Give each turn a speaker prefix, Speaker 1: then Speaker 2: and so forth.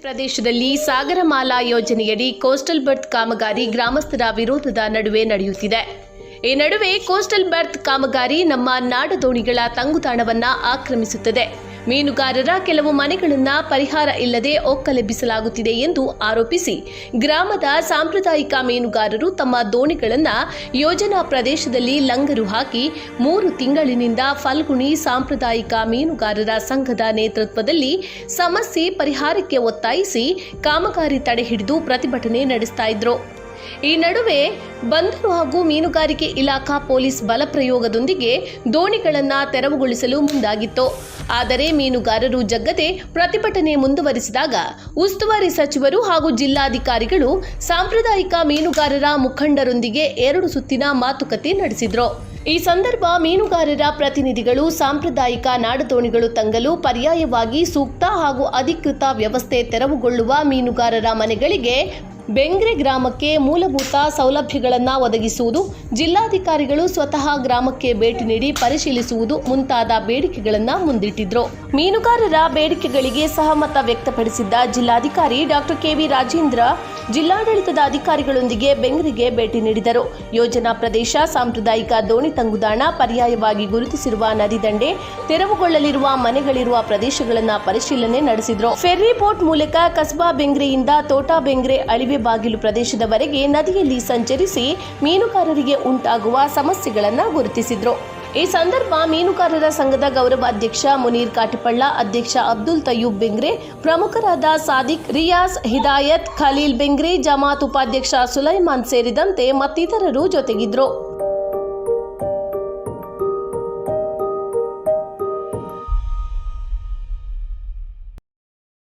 Speaker 1: ಪ್ರದೇಶದಲ್ಲಿ ಸಾಗರಮಾಲಾ ಯೋಜನೆಯಡಿ ಕೋಸ್ಟಲ್ ಬರ್ತ್ ಕಾಮಗಾರಿ ಗ್ರಾಮಸ್ಥರ ವಿರೋಧದ ನಡುವೆ ನಡೆಯುತ್ತಿದೆ. ಈ ನಡುವೆ ಕೋಸ್ಟಲ್ ಬರ್ತ್ ಕಾಮಗಾರಿ ನಮ್ಮ ನಾಡದೋಣಿಗಳ ತಂಗುತಾಣವನ್ನ ಆಕ್ರಮಿಸುತ್ತದೆ. ಮೀನುಗಾರರ ಕೆಲವು ಮನೆಗಳನ್ನು ಪರಿಹಾರ ಇಲ್ಲದೆ ಒಕ್ಕಲೆಬ್ಬಿಸಲಾಗುತ್ತಿದೆ ಎಂದು ಆರೋಪಿಸಿ ಗ್ರಾಮದ ಸಾಂಪ್ರದಾಯಿಕ ಮೀನುಗಾರರು ತಮ್ಮ ದೋಣಿಗಳನ್ನು ಯೋಜನಾ ಪ್ರದೇಶದಲ್ಲಿ ಲಂಗರು ಹಾಕಿ ಮೂರು ತಿಂಗಳಿನಿಂದ ಫಲ್ಗುಣಿ ಸಾಂಪ್ರದಾಯಿಕ ಮೀನುಗಾರರ ಸಂಘದ ನೇತೃತ್ವದಲ್ಲಿ ಸಮಸ್ಯೆ ಪರಿಹಾರಕ್ಕೆ ಒತ್ತಾಯಿಸಿ ಕಾಮಗಾರಿ ತಡೆ ಹಿಡಿದು ಪ್ರತಿಭಟನೆ ನಡೆಸ್ತಾ ಇದ್ರು. ಈ ನಡುವೆ ಬಂದರು ಹಾಗೂ ಮೀನುಗಾರಿಕೆ ಇಲಾಖಾ ಪೊಲೀಸ್ ಬಲ ಪ್ರಯೋಗದೊಂದಿಗೆ ದೋಣಿಗಳನ್ನ ತೆರವುಗೊಳಿಸಲು ಮುಂದಾಗಿತ್ತು. ಆದರೆ ಮೀನುಗಾರರು ಜಗ್ಗದೆ ಪ್ರತಿಭಟನೆ ಮುಂದುವರಿಸಿದಾಗ ಉಸ್ತುವಾರಿ ಸಚಿವರು ಹಾಗೂ ಜಿಲ್ಲಾಧಿಕಾರಿಗಳು ಸಾಂಪ್ರದಾಯಿಕ ಮೀನುಗಾರರ ಮುಖಂಡರೊಂದಿಗೆ ಎರಡು ಸುತ್ತಿನ ಮಾತುಕತೆ ನಡೆಸಿದರು. ಈ ಸಂದರ್ಭ ಮೀನುಗಾರರ ಪ್ರತಿನಿಧಿಗಳು ಸಾಂಪ್ರದಾಯಿಕ ನಾಡದೋಣಿಗಳು ತಂಗಲು ಪರ್ಯಾಯವಾಗಿ ಸೂಕ್ತ ಹಾಗೂ ಅಧಿಕೃತ ವ್ಯವಸ್ಥೆ ತೆರವುಗೊಳ್ಳುವ ಮೀನುಗಾರರ ಮನೆಗಳಿಗೆ ಬೆಂಗ್ರೆ ಗ್ರಾಮಕ್ಕೆ ಮೂಲಭೂತ ಸೌಲಭ್ಯಗಳನ್ನು ಒದಗಿಸುವುದು, ಜಿಲ್ಲಾಧಿಕಾರಿಗಳು ಸ್ವತಃ ಗ್ರಾಮಕ್ಕೆ ಭೇಟಿ ನೀಡಿ ಪರಿಶೀಲಿಸುವುದು ಮುಂತಾದ ಬೇಡಿಕೆಗಳನ್ನು ಮುಂದಿಟ್ಟಿದ್ರು. ಮೀನುಗಾರರ ಬೇಡಿಕೆಗಳಿಗೆ ಸಹಮತ ವ್ಯಕ್ತಪಡಿಸಿದ್ದ ಜಿಲ್ಲಾಧಿಕಾರಿ ಡಾಕ್ಟರ್ ಕೆವಿ ರಾಜೇಂದ್ರ ಜಿಲ್ಲಾಡಳಿತದ ಅಧಿಕಾರಿಗಳೊಂದಿಗೆ ಬೆಂಗ್ರಿಗೆ ಭೇಟಿ ನೀಡಿದರು. ಯೋಜನಾ ಪ್ರದೇಶ, ಸಾಂಪ್ರದಾಯಿಕ ದೋಣಿ ತಂಗುದಾಣ ಪರ್ಯಾಯವಾಗಿ ಗುರುತಿಸಿರುವ ನದಿ ದಂಡೆ, ತೆರವುಗೊಳ್ಳಲಿರುವ ಮನೆಗಳಿರುವ ಪ್ರದೇಶಗಳನ್ನು ಪರಿಶೀಲನೆ ನಡೆಸಿದ್ರು. ಫೆರ್ರಿ ಬೋಟ್ ಮೂಲಕ ಕಸ್ಬಾ ಬೆಂಗ್ರೆಯಿಂದ ತೋಟಾ ಬೆಂಗ್ರೆ ಅಳಿವೆ ಬಾಗಿಲು ಪ್ರದೇಶದವರೆಗೆ ನದಿಯಲ್ಲಿ ಸಂಚರಿಸಿ ಮೀನುಗಾರರಿಗೆ ಉಂಟಾಗುವ ಸಮಸ್ಯೆಗಳನ್ನು ಗುರುತಿಸಿದ್ರು. ಈ ಸಂದರ್ಭ ಮೀನುಗಾರರ ಸಂಘದ ಗೌರವ ಅಧ್ಯಕ್ಷ ಮುನೀರ್ ಕಾಟಿಪಳ್ಳ, ಅಧ್ಯಕ್ಷ ಅಬ್ದುಲ್ ತಯ್ಯೂಬ್ ಬೆಂಗ್ರೆ, ಪ್ರಮುಖರಾದ ಸಾದಿಕ್ ರಿಯಾಸ್ ಹಿದಾಯತ್, ಖಲೀಲ್ ಬೆಂಗ್ರೆ, ಜಮಾತ್ ಉಪಾಧ್ಯಕ್ಷ ಸುಲೈಮಾನ್ ಸೇರಿದಂತೆ ಮತ್ತಿತರರು ಜೊತೆಗಿದ್ರು.